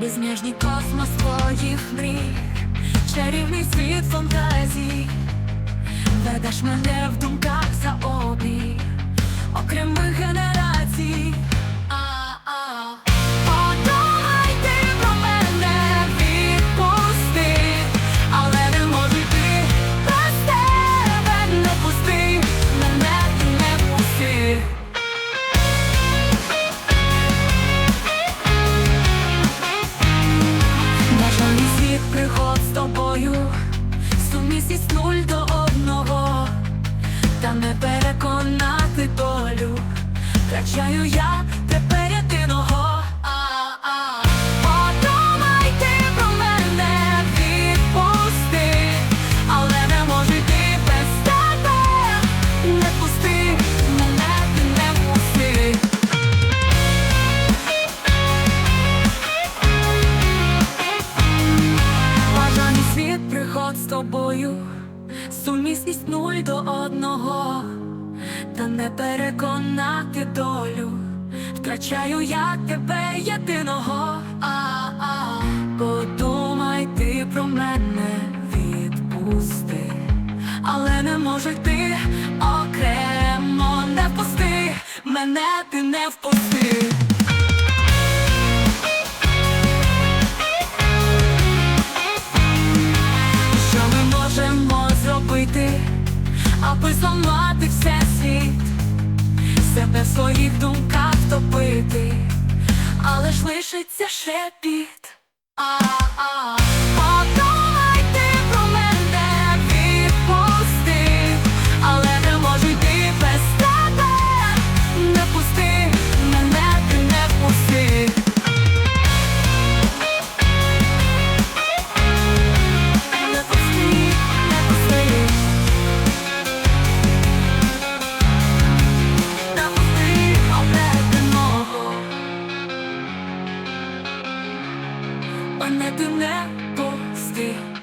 Безмежний космос твоїх мрій, чарівний світ фантазій, ведеш мене в думках за втрачаю я тепер єдиного. Подумай ти про мене, відпусти, але не можу йти без тебе, не пусти, мене ти не пусти. Бажаний світ приход з тобою, сумісність нуль до одного, та не переконати долю, втрачаю я тебе єдиного. А-а. Подумай ти про мене, відпусти, але не може йти окремо, не впусти, мене ти не впусти. Аби зламати все світ, себе в своїх думках топити, але ж лишиться шепіт. Мене ти не пусти.